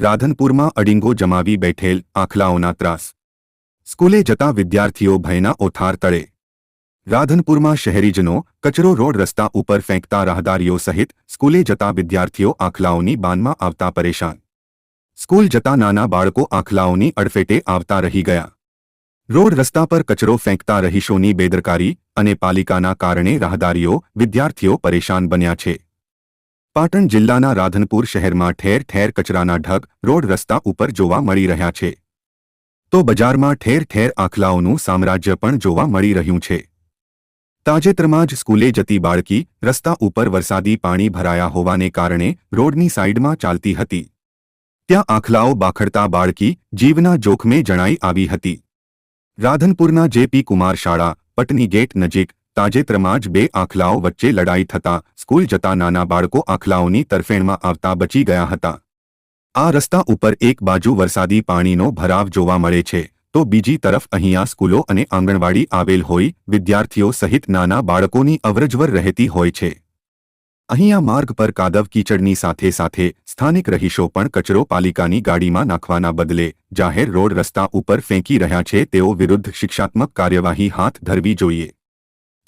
રાધનપુરમાં અડિંગો જમાવી બેઠેલ આખલાઓના ત્રાસ. સ્કૂલે જતા વિદ્યાર્થીઓ ભયના ઓથાર તળે. રાધનપુરમાં શહેરીજનો કચરો રોડ રસ્તા ઉપર ફેંકતા રાહદારીઓ સહિત સ્કૂલે જતા વિદ્યાર્થીઓ આખલાઓની બાનમાં આવતા પરેશાન. સ્કૂલ જતા નાના બાળકો આખલાઓની અડફેટે આવતા રહી ગયા. રોડ રસ્તા પર કચરો ફેંકતા રહીશોની બેદરકારી અને પાલિકાના કારણે રાહદારીઓ વિદ્યાર્થીઓ પરેશાન બન્યા છે. પાટણ જિલ્લાના રાધનપુર શહેરમાં ઠેર ઠેર કચરાના ઢગ રોડ રસ્તા ઉપર જોવા મળી રહ્યા છે. તો બજારમાં ઠેર ઠેર આખલાઓનું સામ્રાજ્ય પણ જોવા મળી રહ્યું છે. તાજેતરમાં જ સ્કૂલે જતી બાળકી રસ્તા ઉપર વરસાદી પાણી ભરાયા હોવાને કારણે રોડની સાઇડમાં ચાલતી હતી. ત્યાં આખલાઓ બાખડતા બાળકી જીવના જોખમે જણાઈ આવી હતી. રાધનપુરના જેપી કુમાર શાળા પટની ગેટ નજીક તાજેતરમાં જ બે આખલાઓ વચ્ચે લડાઈ થતાં સ્કૂલ જતા નાના બાળકો આખલાઓની તરફેણમાં આવતા બચી ગયા હતા. આ રસ્તા ઉપર એક બાજુ વરસાદી પાણીનો ભરાવ જોવા મળે છે, તો બીજી તરફ અહીંયા સ્કૂલો અને આંગણવાડી આવેલ હોય, વિદ્યાર્થીઓ સહિત નાના બાળકોની અવરજવર રહેતી હોય છે. અહીંયા માર્ગ પર કાદવ કીચડની સાથે સાથે સ્થાનિક રહીશો પણ કચરો પાલિકાની ગાડીમાં નાખવાના બદલે જાહેર રોડ રસ્તા ઉપર ફેંકી રહ્યા છે, તેઓ વિરુદ્ધ શિક્ષાત્મક કાર્યવાહી હાથ ધરવી જોઈએ.